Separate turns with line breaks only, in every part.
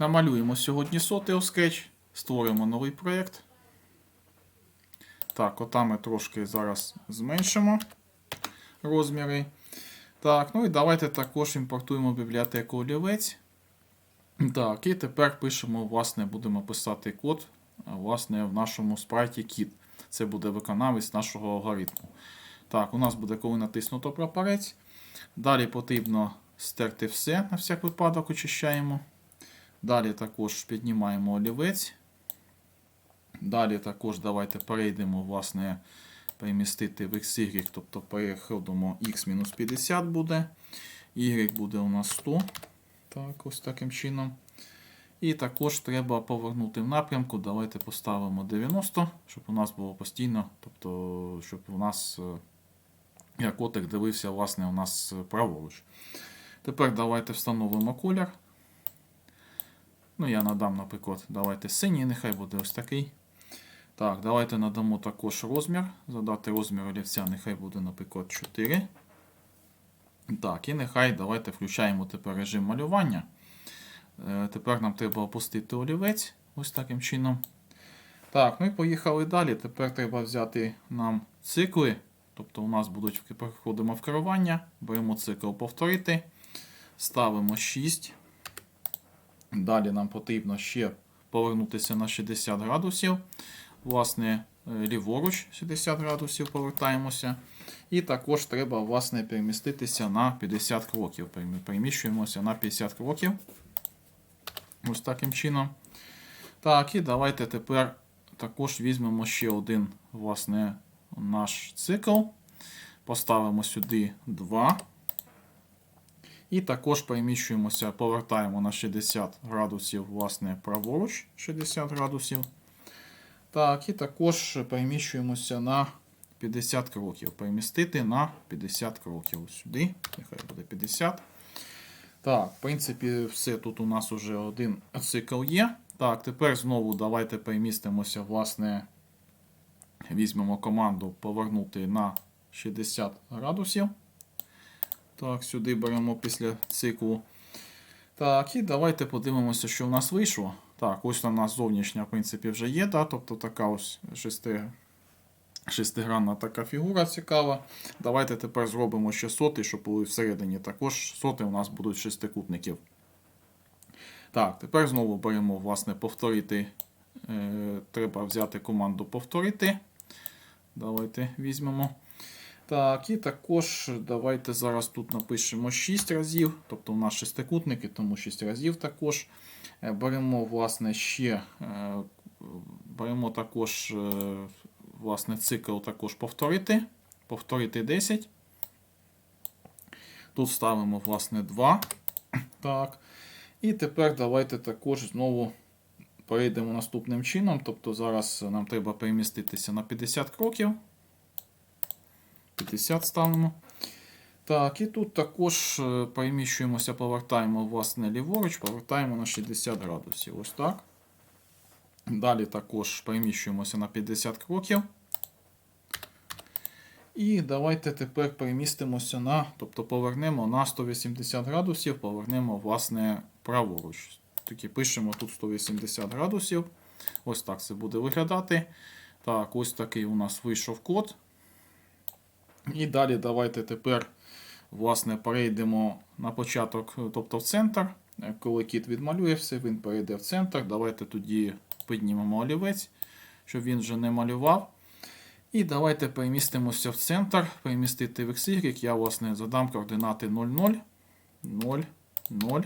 Намалюємо сьогодні сотий у скетч, створимо новий проєкт. Так, ота ми трошки зараз зменшимо розміри. Так, ну і давайте також імпортуємо бібліотеку олівець. Так, і тепер пишемо, власне, будемо писати код власне, в нашому спрайті kit. Це буде виконавець нашого алгоритму. Так, у нас буде, коли натиснуто прапорець. Далі потрібно стерти все, на всяк випадок очищаємо. Далі також піднімаємо олівець. Далі також давайте перейдемо, власне, перемістити в XY, тобто переходимо x-50 буде. Y буде у нас 100. Так, ось таким чином. І також треба повернути в напрямку. Давайте поставимо 90, щоб у нас було постійно, тобто, щоб у нас е, як котик дивився, власне, у нас праворуч. Тепер давайте встановимо колір. Ну, я надам, наприклад, давайте синій, нехай буде ось такий. Так, давайте надамо також розмір. Задати розмір олівця, нехай буде, наприклад, 4. Так, і нехай давайте включаємо тепер режим малювання. Е, Тепер нам треба опустити олівець ось таким чином. Так, і поїхали далі. Тепер треба взяти нам цикли. Тобто у нас будуть переходимо в керування, беремо цикл повторити, ставимо 6. Далі нам потрібно ще повернутися на 60 градусів. Власне, е, ліворуч 60 градусів повертаємося. І також треба власне, переміститися на 50 кроків. Перемі- Переміщуємося на 50 кроків. Ось таким чином. Так, і давайте тепер також візьмемо ще один власне, наш цикл. Поставимо сюди 2. І також переміщуємося, повертаємо на 60 градусів, власне, праворуч 60 градусів. Так, і також переміщуємося на 50 кроків. Перемістити на 50 кроків. Сюди, нехай буде 50. Так, в принципі, все тут у нас уже один цикл є. Так, тепер знову давайте перемістимося, власне, візьмемо команду повернути на 60 градусів. Так, сюди беремо після циклу. Так, і давайте подивимося, що в нас вийшло. Так, ось у нас зовнішня, в принципі, вже є, да? тобто така ось шести, шестигранна така фігура цікава. Давайте тепер зробимо ще соти, щоб були всередині також соти у нас будуть шестикутників. Так, тепер знову беремо, власне, повторити. Е, треба взяти команду повторити. Давайте візьмемо. Так, і також давайте зараз тут напишемо 6 разів, тобто у нас шестикутники, тому 6 разів також. Е, Беремо, власне, ще е, беремо також е, власне, цикл також повторити. Повторити 10. Тут ставимо, власне, 2. Так. І тепер давайте також знову перейдемо наступним чином. Тобто зараз нам треба переміститися на 50 кроків. 50 ставимо. Так, і тут також е, переміщуємося, повертаємо власне ліворуч, повертаємо на 60 градусів. Ось так. Далі також переміщуємося на 50 кроків. І давайте тепер перемістимося на, тобто повернемо на 180 градусів, повернемо, власне, праворуч. Таки пишемо тут 180 градусів. Ось так це буде виглядати. Так, ось такий у нас вийшов код. І далі давайте тепер власне, перейдемо на початок, тобто в центр. Коли кіт відмалює все, він перейде в центр. Давайте тоді піднімемо олівець, щоб він вже не малював. І давайте перемістимося в центр, перемістити в XY. Я, власне, задам координати 0,0, 0, 0.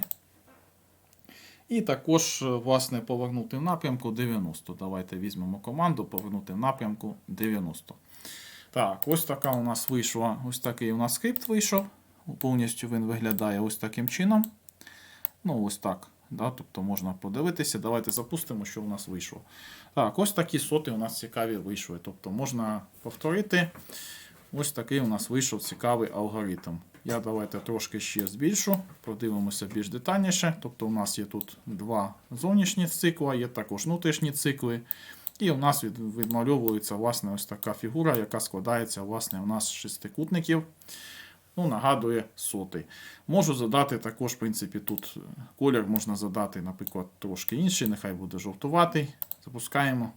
І також, власне, повернути в напрямку 90. Давайте візьмемо команду, повернути в напрямку 90. Так, ось така у нас вийшла, ось такий у нас скрипт вийшов. Повністю він виглядає ось таким чином. Ну, ось так. Да? Тобто можна подивитися. Давайте запустимо, що у нас вийшло. Так, ось такі соти у нас цікаві вийшли. Тобто можна повторити. Ось такий у нас вийшов цікавий алгоритм. Я давайте трошки ще збільшу, подивимося більш детальніше. Тобто у нас є тут два зовнішні цикли, є також внутрішні цикли. І у нас від, відмальовується власне ось така фігура, яка складається власне, у нас з шестикутників. Ну, нагадує сотий. Можу задати також, в принципі, тут е, колір можна задати, наприклад, трошки інший, нехай буде жовтуватий. Запускаємо.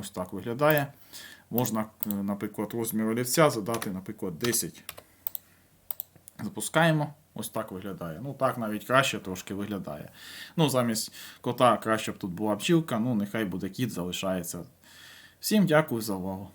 Ось так виглядає. Можна, е, наприклад, розмір олівця задати, наприклад, 10. Запускаємо. Ось так виглядає. Ну, так навіть краще трошки виглядає. Ну, замість кота краще б тут була бджілка, ну, нехай буде кіт, залишається. Всім дякую за увагу.